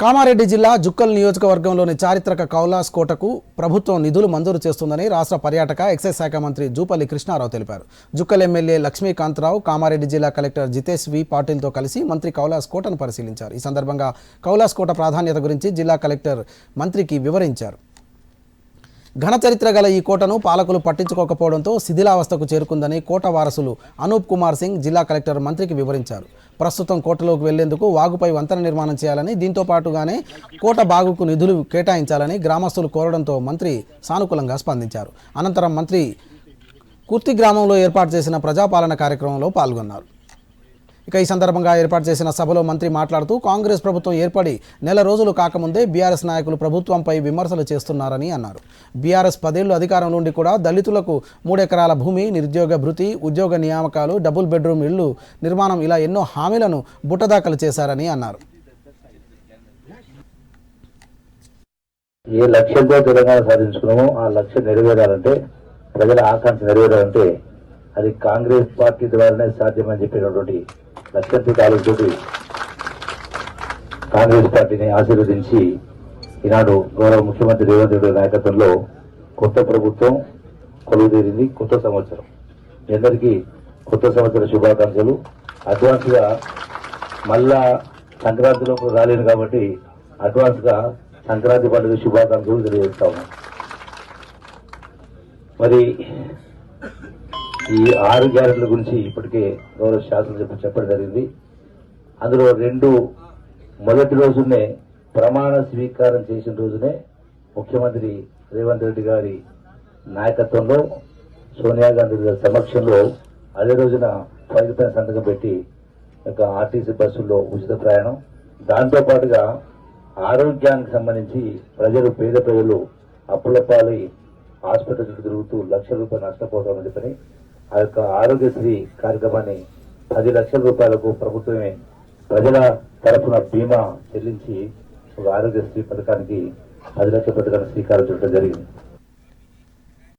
కామారెడ్డి జిల్లా జుక్కల్ నియోజకవర్గంలోని చారిత్రక కౌలాస్ కోటకు ప్రభుత్వం నిధులు మంజూరు చేస్తుందని రాష్ట్ర పర్యాటక ఎక్సైజ్ శాఖ మంత్రి జూపల్లి కృష్ణారావు తెలిపారు. జుక్కల్ ఎమ్మెల్యే లక్ష్మీకాంతరావు కామారెడ్డి జిల్లా కలెక్టర్ జితేష్ వి పాటిల్తో కలిసి మంత్రి కౌలాస్ కోటను పరిశీలించారు. ఈ సందర్భంగా కౌలాస్ కోట ప్రాధాన్యత గురించి జిల్లా కలెక్టర్ మంత్రికి వివరించారు. ఘన చరిత్ర గల ఈ కోటను పాలకులు పట్టించుకోకపోవడంతో శిథిలావస్థకు చేరుకుందని కోట వారసులు అనూప్ కుమార్ సింగ్ జిల్లా కలెక్టర్ మంత్రికి వివరించారు. ప్రస్తుతం కోటలోకి వెళ్ళేందుకు వాగుపై వంతెన నిర్మాణం చేయాలని దీంతో పాటుగానే కోట బాగుకు నిధులు కేటాయించాలని గ్రామస్తులు కోరడంతో మంత్రి సానుకూలంగా స్పందించారు. అనంతరం మంత్రి కుర్తి గ్రామంలో ఏర్పాటు చేసిన ప్రజాపాలన కార్యక్రమంలో పాల్గొన్నారు. ఇక ఈ సందర్భంగా ఏర్పాటు చేసిన సభలో మంత్రి మాట్లాడుతూ కాంగ్రెస్ ప్రభుత్వం ఏర్పడి నెల రోజులు కాకముందే బీఆర్ఎస్ నాయకులు ప్రభుత్వంపై విమర్శలు చేస్తున్నారని అన్నారు. బీఆర్ఎస్ పదేళ్ళు అధికారం నుండి కూడా దళితులకు మూడెకరాల భూమి నిరుద్యోగ భృతి ఉద్యోగ నియామకాలు డబుల్ బెడ్రూమ్ ఇళ్ళు నిర్మాణం ఇలా ఎన్నో హామీలను బుట్టదాఖలు చేశారని అన్నారు. ఏ లక్ష్యంతో తెలంగాణ సాధించుకున్నామో ఆ లక్ష్యం నెరవేరాలంటే ప్రజల ఆకాంక్ష నెరవేరాలంటే అది కాంగ్రెస్ పార్టీ ద్వారానే సాధ్యమని చెప్పినటువంటి లక్ష్యంతో ఆలోచనతోటి కాంగ్రెస్ పార్టీని ఆశీర్వదించి ఈనాడు గౌరవ ముఖ్యమంత్రి రేవంత్ రెడ్డి నాయకత్వంలో కొత్త ప్రభుత్వం కొలువుదేరింది కొత్త సంవత్సరం. మీ అందరికీ కొత్త సంవత్సర శుభాకాంక్షలు. అడ్వాన్స్గా మళ్ళా సంక్రాంతిలో రాలేను కాబట్టి అడ్వాన్స్గా సంక్రాంతి పండుగ శుభాకాంక్షలు తెలియజేస్తా ఉన్నాం. మరి ఈ ఆరు గ్యారెంటీల గురించి ఇప్పటికే గౌరవ శాసనసభ చెప్పడం జరిగింది. అందులో రెండు మొదటి రోజునే ప్రమాణ స్వీకారం చేసిన రోజునే ముఖ్యమంత్రి రేవంత్ రెడ్డి గారి నాయకత్వంలో సోనియా గాంధీ గారి సమక్షంలో అదే రోజున ఫైల్ పైన సంతకం పెట్టి యొక్క ఆర్టీసీ బస్సుల్లో ఉచిత ప్రయాణం. దాంతో పాటుగా ఆరోగ్యానికి సంబంధించి ప్రజలు పేద ప్రజలు అప్పుల పాలై హాస్పిటల్ చుట్టూ తిరుగుతూ లక్ష రూపాయలు నష్టపోతామని చెప్పని ఆ యొక్క ఆరోగ్యశ్రీ కార్యక్రమాన్ని పది లక్షల రూపాయలకు ప్రభుత్వమే ప్రజల తరఫున బీమా చెల్లించి ఒక ఆరోగ్యశ్రీ పథకానికి పది లక్షల పథకానికి శ్రీకారం చుట్టడం జరిగింది.